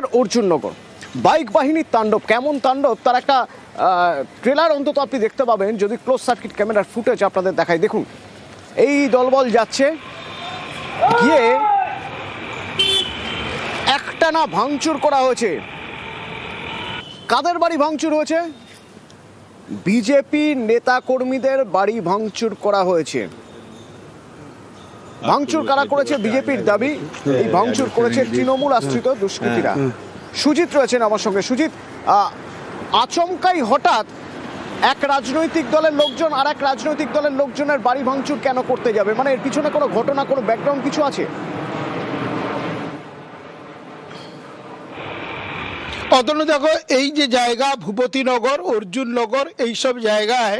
তৃণমূলের অর্জুননগর। বাইক বাহিনীর তাণ্ডব, কেমন তাণ্ডব? তার একটা ট্রেলার অন্তত আপনি দেখতে পাবেন। যদি ক্লোজ সার্কিট ক্যামেরার ফুটেজ আপনাদের দেখাই। দেখুন, এই দলবল যাচ্ছে, গিয়ে একটানা ভাঙচুর করা হয়েছে। কাদের বাড়ি ভাঙচুর হয়েছে? বিজেপি নেতা কর্মীদের বাড়ি ভাঙচুর করা হয়েছে। ভাঙচুর কারা করেছে বিজেপির দাবি? এই ভাঙচুর করেছে তৃণমূল আশ্রিত দুষ্কৃতীরা। সুজিত রয়েছেন আমার সঙ্গে। সুজিত আচমকাই হঠাৎ এক রাজনৈতিক দলের লোকজন আর এক রাজনৈতিক দলের লোকজনের বাড়ি ভাঙচুর কেন করতে যাবে? মানে এর পিছনে কোনো ঘটনা, কোনো ব্যাকগ্রাউন্ড কিছু আছে? অতনু দেখো, এই যে জায়গা ভূপতিনগর অর্জুননগর এইসব জায়গায়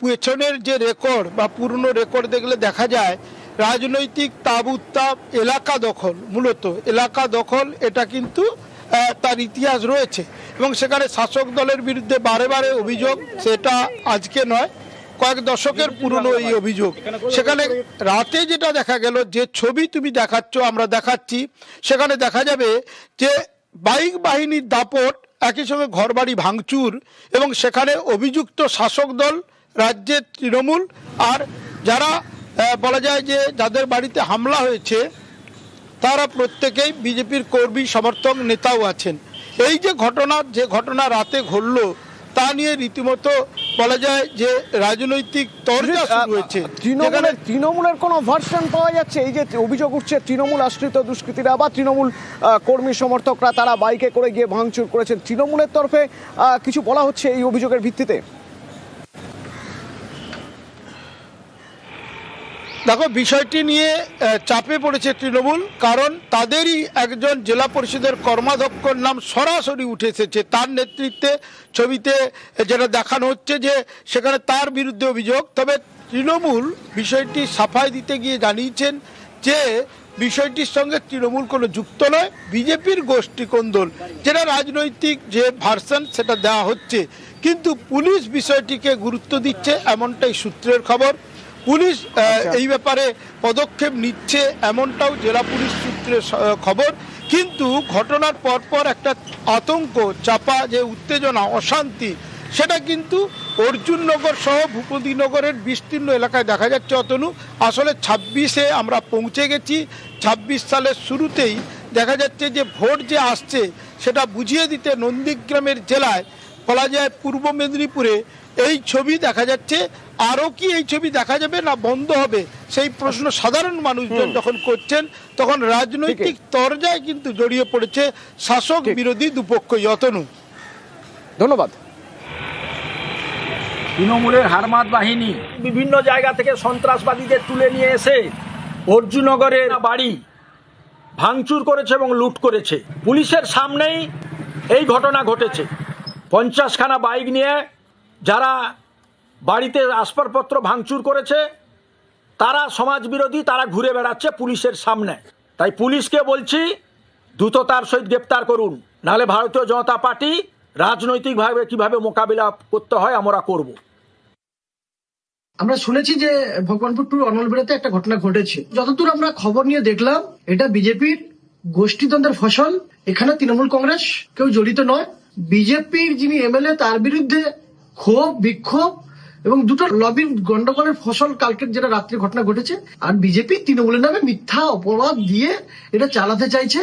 পেছনের যে রেকর্ড বা পুরনো রেকর্ড দেখলে দেখা যায় রাজনৈতিক তাপ উত্তাপ এলাকা দখল, মূলত এলাকা দখল, এটা কিন্তু তার ইতিহাস রয়েছে। এবং সেখানে শাসক দলের বিরুদ্ধে বারে বারে অভিযোগ, সেটা আজকে নয়, কয়েক দশকের পুরনো এই অভিযোগ। সেখানে রাতে যেটা দেখা গেল, যে ছবি তুমি দেখাচ্ছ, আমরা দেখাচ্ছি, সেখানে দেখা যাবে যে বাইক বাহিনীর দাপট, একই সঙ্গে ঘরবাড়ি ভাঙচুর, এবং সেখানে অভিযুক্ত শাসক দল, রাজ্যের তৃণমূল, আর যারা বলা যায় যে যাদের বাড়িতে হামলা হয়েছে তারা প্রত্যেকেই বিজেপির কর্মী সমর্থক নেতাও আছেন। এই যে ঘটনা যে ঘটনা রাতে ঘটল তা নিয়ে রীতিমতো বলা যায় যে রাজনৈতিক তরজা শুরু হয়েছে। তৃণমূলের তৃণমূলের কোনো ভার্সন পাওয়া যাচ্ছে? এই যে অভিযোগ উঠছে তৃণমূল আশ্রিত দুষ্কৃতীরা বা তৃণমূল কর্মী সমর্থকরা তারা বাইকে করে গিয়ে ভাঙচুর করেছেন। তৃণমূলের তরফে কিছু বলা হচ্ছে এই অভিযোগের ভিত্তিতে? দেখো, বিষয়টি নিয়ে চাপে পড়েছে তৃণমূল, কারণ তাদেরই একজন জেলা পরিষদের কর্মাধ্যক্ষর নাম সরাসরি উঠে এসেছে। তার নেতৃত্বে ছবিতে যেটা দেখানো হচ্ছে যে, সেখানে তার বিরুদ্ধে অভিযোগ। তবে তৃণমূল বিষয়টি সাফাই দিতে গিয়ে জানিয়েছেন যে, বিষয়টির সঙ্গে তৃণমূল কোনো যুক্ত নয়, বিজেপির গোষ্ঠী কোন্দল যেটা রাজনৈতিক যে ভার্সন সেটা দেওয়া হচ্ছে। কিন্তু পুলিশ বিষয়টিকে গুরুত্ব দিচ্ছে, এমনটাই সূত্রের খবর। পুলিশ এই ব্যাপারে পদক্ষেপ নিচ্ছে এমনটাও জেলা পুলিশ সূত্রে খবর। কিন্তু ঘটনার পরপর একটা আতঙ্ক চাপা যে উত্তেজনা অশান্তি সেটা কিন্তু অর্জুননগর সহ ভূপতিনগরের বিস্তীর্ণ এলাকায় দেখা যাচ্ছে। অতনু আসলে ছাব্বিশে আমরা পৌঁছে গেছি। ছাব্বিশ সালের শুরুতেই দেখা যাচ্ছে যে ভোট যে আসছে সেটা বুঝিয়ে দিতে নন্দীগ্রামের জেলায় বলা যায় পূর্ব মেদিনীপুরে। এই ছবি দেখা যাচ্ছে আরও কি এই ছবি দেখা যাবে না বন্ধ হবে? সেই প্রশ্ন সাধারণ মানুষজন যখন করছেন তখন রাজনৈতিক তরজায় কিন্তু জড়িয়ে পড়েছে শাসক বিরোধী দুপক্ষই। অতনু। ধন্যবাদ। তৃণমূলের হারমাত বাহিনী বিভিন্ন জায়গা থেকে সন্ত্রাসবাদীদের তুলে নিয়ে এসে অর্জুনগরের বাড়ি ভাঙচুর করেছে এবং লুট করেছে। পুলিশের সামনেই এই ঘটনা ঘটেছে। পঞ্চাশখানা বাইক নিয়ে যারা বাড়িতে আসবাবপত্র ভাঙচুর করেছে, তারা সমাজবিরোধী, তারা ঘুরে বেড়াচ্ছে পুলিশের সামনে। তাই পুলিশকে বলছি দ্রুততার সহিত গ্রেপ্তার করুন। নাহলে ভারতীয় জনতা পার্টি রাজনৈতিকভাবে কীভাবে মোকাবিলা করতে হয়, আমরা করব। আমরা শুনেছি যে ভগবানপুর টু অনলবেড়াতে একটা ঘটনা ঘটেছে। যতদূর আমরা খবর নিয়ে দেখলাম, এটা বিজেপির গোষ্ঠীতন্ত্রের ফসল। এখানে তৃণমূল কংগ্রেস কেউ জড়িত নয়। বিজেপির যিনি এমএলএ, তার বিরুদ্ধে ক্ষোভ, বিক্ষোভ এবং দুটো লবির গন্ডগোলের ফসল কালকের যেটা রাত্রে ঘটনা ঘটেছে। আর বিজেপি তৃণমূলের নামে মিথ্যা অপবাদ দিয়ে এটা চালাতে চাইছে।